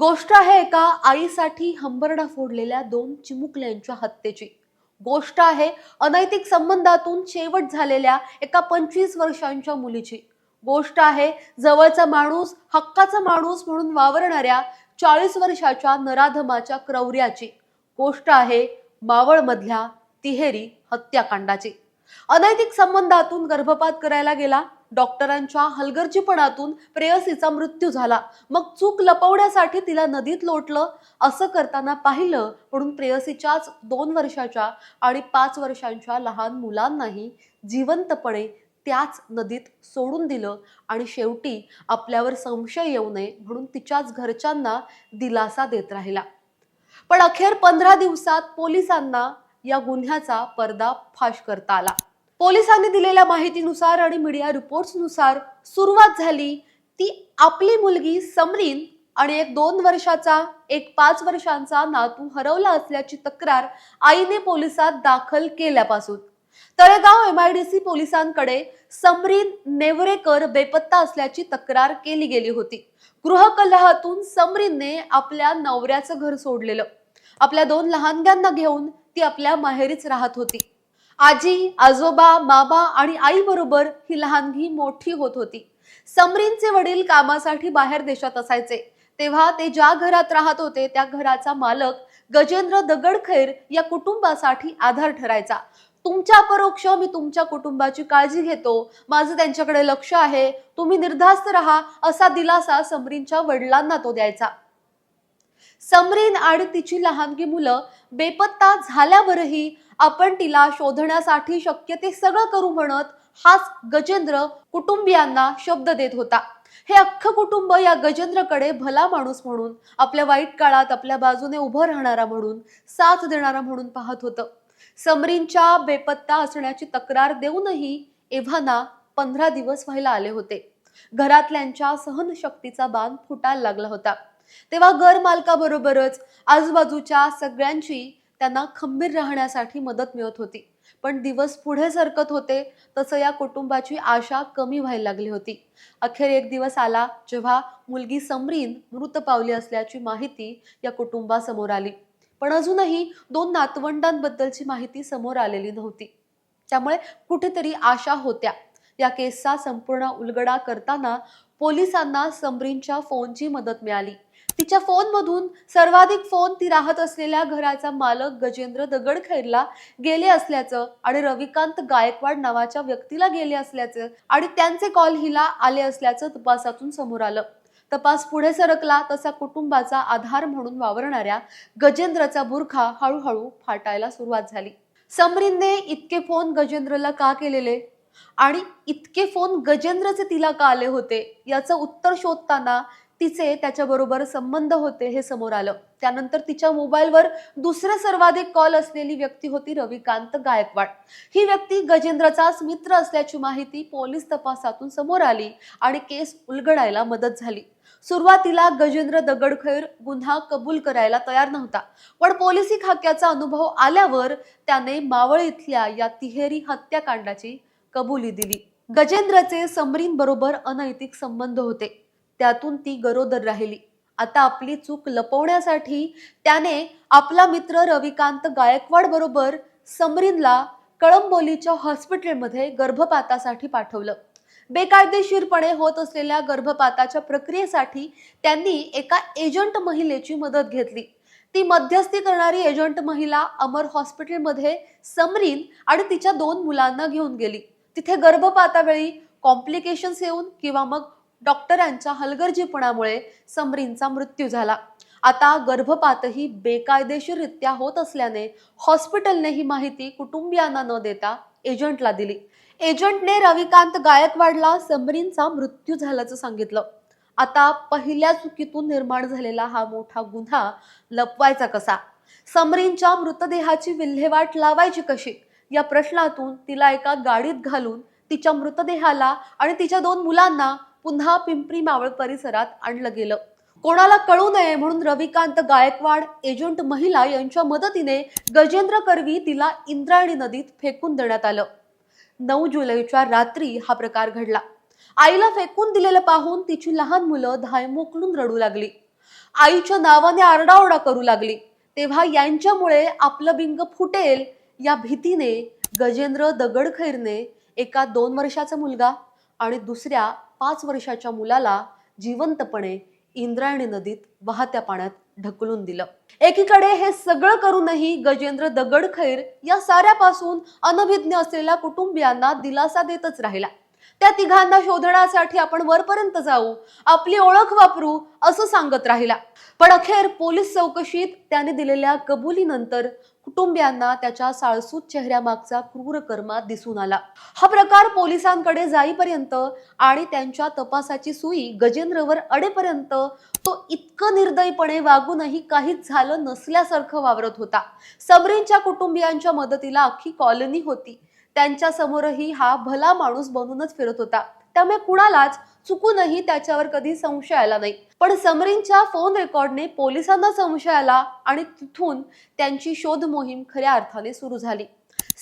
गोष्ट आहे एका आईसाठी हंबरडा फोडलेल्या दोन चिमुकल्यांच्या हत्येची. गोष्ट आहे अनैतिक संबंधातून शेवट झालेल्या एका पंचवीस वर्षांच्या मुलीची. गोष्ट आहे जवळचा माणूस हक्काचा माणूस म्हणून वावरणाऱ्या चाळीस वर्षाच्या नराधमाच्या क्रौर्याची. गोष्ट आहे मावळमधल्या तिहेरी हत्याकांडाची. अनैतिक संबंधातून गर्भपात करायला गेला डॉक्टरांच्या हलगर्जीपणातून प्रेयसीचा मृत्यू झाला. मग चूक लपवण्यासाठी तिला नदीत लोटलं असं करताना पाहिलं म्हणून प्रेयसीच्याच दोन वर्षाच्या आणि पाच वर्षांच्या लहान मुलांनाही जिवंतपणे त्याच नदीत सोडून दिलं आणि शेवटी आपल्यावर संशय येऊ नये म्हणून तिच्याच घरच्यांना दिलासा देत राहिला. पण अखेर पंधरा दिवसात पोलिसांना या गुन्ह्याचा पर्दा फाश करता आला. पोलिसांनी दिलेल्या माहितीनुसार आणि मीडिया रिपोर्ट्सनुसार सुरुवात झाली. ती आपली मुलगी समरीन आणि एक दोन वर्षाचा एक पाच वर्षांचा नातू हरवला असल्याची तक्रार आईने पोलिसात दाखल केल्यापासून. तळेगाव एमआयडीसी पोलिसांकडे समरीन नेवरेकर बेपत्ता असल्याची तक्रार केली गेली होती. गृहकलहातून समरीनने आपल्या नवऱ्याचं घर सोडलेलं. आपल्या दोन लहानग्यांना घेऊन ती आपल्या माहेरीच राहत होती. आजी आजोबा मामा आणि आई बरोबर ही लहानगी मोठी होत होती. समरीनचे वडील कामासाठी बाहेर देशात असायचे. तेव्हा ते ज्या घरात राहत होते त्या घराचा मालक गजेंद्र दगडखैर या कुटुंबासाठी आधार ठरायचा. तुमच्या अपरोक्ष मी तुमच्या कुटुंबाची काळजी घेतो. माझं त्यांच्याकडे लक्ष आहे. तुम्ही निर्धास्त राहा असा दिलासा समरीनच्या वडिलांना तो द्यायचा. समरीन आणि तिची लहानगी मुलं बेपत्ता झाल्यावरही आपण तिला शोधण्यासाठी शक्य ते सगळं करू म्हणत हाच गजेंद्र कुटुंबियांना शब्द देत होता. हे अख्खं कुटुंब या गजेंद्रकडे भला माणूस म्हणून आपल्या वाईट काळात आपल्या बाजूने उभं राहणारा म्हणून साथ देणारा म्हणून पाहत होतं. समरींच्या बेपत्ता असण्याची तक्रार देऊनही एव्हाना पंधरा दिवस व्हायला आले होते. घरातल्यांच्या सहनशक्तीचा बांध फुटायला लागला होता. तेव्हा घर मालकाबरोबरच आजूबाजूच्या सगळ्यांची त्यांना खंबीर राहण्यासाठी मदत मिळत होती. पण दिवस पुढे सरकत होते तसं या कुटुंबाची आशा कमी व्हायला लागली होती. अखेर एक दिवस आला जेव्हा मुलगी समरीन मृत पावली असल्याची माहिती या कुटुंबासमोर आली. पण अजूनही दोन नातवंडांबद्दलची माहिती समोर आलेली नव्हती. त्यामुळे कुठेतरी आशा होत्या. या केसचा संपूर्ण उलगडा करताना पोलिसांना समरीनच्या फोनची मदत मिळाली. तिच्या फोनमधून सर्वाधिक फोन ती राहत असलेल्या घराचा मालक गजेंद्र दगडखैरला गेले असल्याचं आणि रविकांत गायकवाड नावाच्या व्यक्तीला गेले असल्याचं आणि त्यांचे कॉल हिला आले असल्याचं तपासातून समोर आलं. तपास पुढे सरकला तसा कुटुंबाचा आधार म्हणून वावरणाऱ्या गजेंद्रचा बुरखा हळूहळू फाटायला सुरुवात झाली. समरीनने इतके फोन गजेंद्रला का केलेले? आणि इतके फोन गजेंद्रचे तिला का आले होते? याचं उत्तर शोधताना तिचे त्याच्याबरोबर संबंध होते हे समोर आलं. त्यानंतर तिच्या मोबाईलवर दुसरे सर्वाधिक कॉल असलेली व्यक्ती होती रविकांत गायकवाड. ही व्यक्ती गजेंद्रचाच मित्र असल्याची माहिती पोलीस तपासातून समोर आली आणि केस उलगडायला मदत झाली. सुरुवातीला गजेंद्र दगडखैर गुन्हा कबूल करायला तयार नव्हता पण पोलिसी खाक्याचा अनुभव आल्यावर त्याने मावळ इथल्या या तिहेरी हत्याकांडाची कबुली दिली. गजेंद्रचे समरीन बरोबर अनैतिक संबंध होते. त्यातून ती गरोदर राहिली. आता आपली चूक लपवण्यासाठी त्याने आपला मित्र रविकांत गायकवाड बरोबर समरीनला कळंबोलीच्या हॉस्पिटलमध्ये गर्भपातासाठी पाठवलं. बेकायदेशीरपणे होत असलेल्या गर्भपाताच्या प्रक्रियेसाठी त्यांनी एका एजंट महिलेची मदत घेतली. ती मध्यस्थी करणारी एजंट महिला अमर हॉस्पिटलमध्ये समरीन आणि तिच्या दोन मुलांना घेऊन गेली. तिथे गर्भपातावेळी कॉम्प्लिकेशन्स येऊन किंवा मग डॉक्टरांच्या हलगर्जीपणामुळे समरींचा मृत्यू झाला. आता गर्भपातही बेकायदेशीररित्या होत असल्याने हॉस्पिटलने ही माहिती कुटुंबियांना न देता एजंटला दिली. एजंटने रविकांत गायकवाडला समरीनचा मृत्यू झाल्याचं सांगितलं. आता पहिल्या चुकीतून निर्माण झालेला हा मोठा गुन्हा लपवायचा कसा? समरीनच्या मृतदेहाची विल्हेवाट लावायची कशी? या प्रश्नातून तिला एका गाडीत घालून तिच्या मृतदेहाला आणि तिच्या दोन मुलांना पुन्हा पिंपरी मावळ परिसरात आणलं गेलं. कोणाला कळू नये म्हणून रविकांत गायकवाड एजंट महिला यांच्या मदतीने गजेंद्र करवी तिला इंद्रायणी नदीत फेकून देण्यात आलं. नऊ जुलैच्या रात्री हा प्रकार घडला. आईला फेकून दिलेलं पाहून तिची लहान मुलं धाय मोकळून रडू लागली. आईच्या नावाने आरडाओरडा करू लागली. तेव्हा यांच्यामुळे आपलं बिंग फुटेल या भीतीने गजेंद्र दगडखैरने एका दोन वर्षाचा मुलगा आणि दुसऱ्या पाच वर्षाच्या मुलाला जिवंतपणे इंद्रायणी नदीत वाहत्या पाण्यात ढकलून दिलं. एकीकडे हे सगळं करूनही गजेंद्र दगडखैर या साऱ्यापासून अनभिज्ञ असलेल्या कुटुंबियांना दिलासा देतच राहिला. त्या तिघांना शोधण्यासाठी आपण वरपर्यंत जाऊ आपली ओळख वापरू असं सांगत राहिला. पण अखेर पोलीस चौकशीत त्याने दिलेल्या कबुलीनंतर कुटुंबियांना त्याच्या साळसूत चेहऱ्यामागचा क्रूर कर्मा दिसून आला. हा प्रकार पोलिसांकडे जाईपर्यंत आणि त्यांच्या तपासाची सुई गजेंद्रवर अडेपर्यंत तो इतकं निर्दयीपणे वागूनही काहीच झालं नसल्यासारखं वावरत होता. समरींच्या कुटुंबियांच्या मदतीला अख्खी कॉलनी होती. त्यांच्या समोरही हा भला माणूस बनूनच फिरत होता. त्यामुळे कुणालाच चुकूनही त्याच्यावर कधी संशय आला नाही. पण समरीनच्या फोन रेकॉर्डने पोलिसांना संशय आला आणि तिथून त्यांची शोध मोहीम खऱ्या अर्थाने सुरू झाली.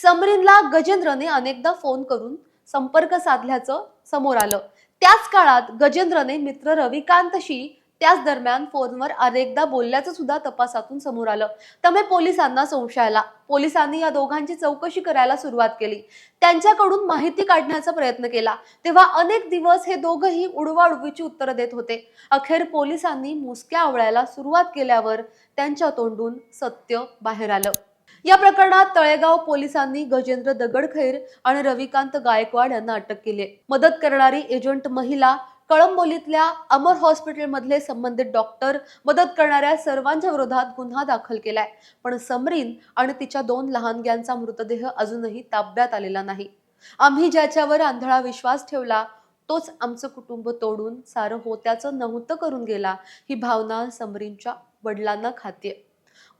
समरीनला गजेंद्रने अनेकदा फोन करून संपर्क साधल्याचं समोर आलं. त्याच काळात गजेंद्रने मित्र रविकांतशी त्याच दरम्यान फोनवर अनेकदा बोलल्याचं सुद्धा तपासातून समोर आलं. त्यामुळे पोलिसांना संशय आला पोलिसांनी या दोघांची चौकशी करायला सुरुवात केली. त्यांच्याकडून माहिती काढण्याचा प्रयत्न केला. तेव्हा अनेक दिवस हे दोघंही उडवाउडवीची उत्तरं देत होते. अखेर पोलिसांनी मुसक्या आवळायला सुरुवात केल्यावर त्यांच्या तोंडून सत्य बाहेर आलं. या प्रकरणात तळेगाव पोलिसांनी गजेंद्र दगडखैर आणि रविकांत गायकवाड यांना अटक केली मदत करणारी एजंट महिला कळंबोलीतल्या अमर हॉस्पिटलमधले संबंधित डॉक्टर मदत करणाऱ्या सर्वांच्या विरोधात गुन्हा दाखल केलाय. पण समरीन आणि तिच्या दोन लहानग्यांचा मृतदेह अजूनही ताब्यात आलेला नाही. आम्ही ज्याच्यावर आंधळा विश्वास ठेवला तोच आमचं कुटुंब तोडून सारं होत्याचं नव्हतं करून गेला ही भावना समरीनच्या वडिलांना खातीये.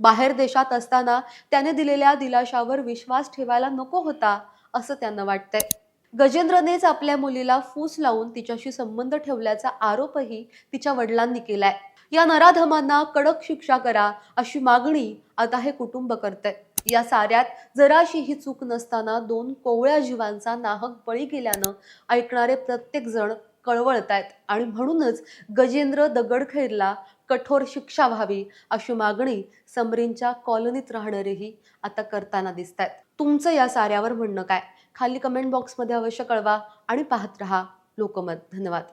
बाहेर देशात असताना त्याने दिलेल्या दिलाशावर विश्वास ठेवायला नको होता असं त्यांना वाटतंय. गजेंद्रनेच आपल्या मुलीला फूस लावून तिच्याशी संबंध ठेवल्याचा आरोपही तिच्या वडिलांनी केलाय. या नराधमांना कडक शिक्षा करा अशी मागणी आता हे कुटुंब करतंय. या साऱ्यात जराशीही चूक नसताना दोन कोवळ्या जीवांचा नाहक बळी गेल्यानं ऐकणारे प्रत्येक जण आहेत आणि म्हणूनच गजेंद्र दगडखैरला कठोर शिक्षा व्हावी अशी मागणी समरींच्या कॉलनीत राहणारेही आता करताना दिसत आहेत तुमचं या साऱ्यावर म्हणणं काय? खाली कमेंट बॉक्समध्ये अवश्य कळवा आणि पाहत रहा लोकमत. धन्यवाद.